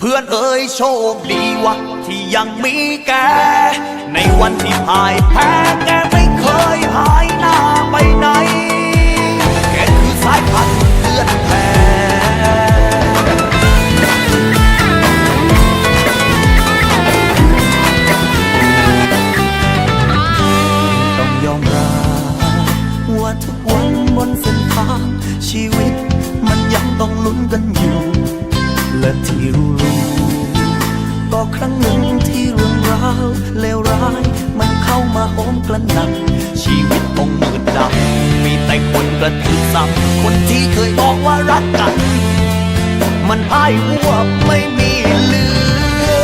เพื่อนเอ่ยโชคดีวะที่ยังมีแก ในวันที่พ่ายแพ้แกไม่เคยหายหน้าไปไหน แกคือสายพันธุ์เพื่อนแท้ต้องยอมรับว่าทุกวันบนเส้นทางชีวิตมันยังต้องลุ้นกันอยู่ และที่รู้รู้ก็ครั้งหนึ่งที่เรื่องราวเลวร้าย มันเข้ามาโหมกระหน่ำชีวิตต้องมืดดำมีแต่คนกระทืบซ้ำคนที่เคยบอกว่ารักกัน มันพ่ายหัวไม่มีเหลื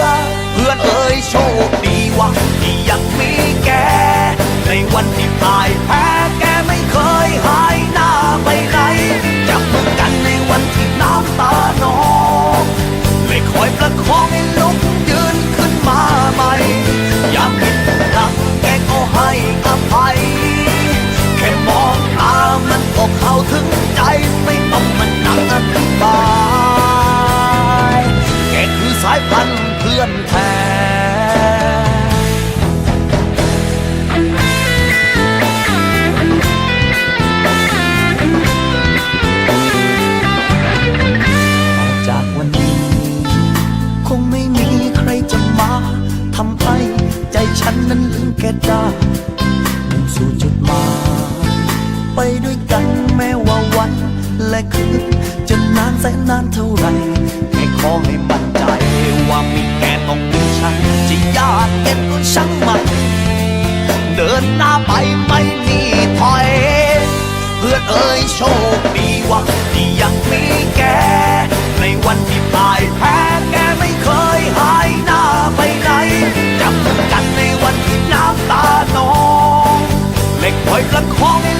อ เพื่อนเอ่ยโชคดีว่าที่ยังมีแก ในวันที่พ่ายแพ้ นั้นแค่ได้มุ่งสู่จุดหมาย ไปด้วยกันแม้ว่าวัน และคืนจะนานแสนนานเท่าไรแค่ขอให้มั่นใจ ว่ามีแกต้องมีฉันจะยากเย็นก็ช่างมันเดินหน้าไปไม่มีถอย เพื่อเอ่ยโชคดีว่าที่ยังมีแกในวันที่ผ่าน 为了狂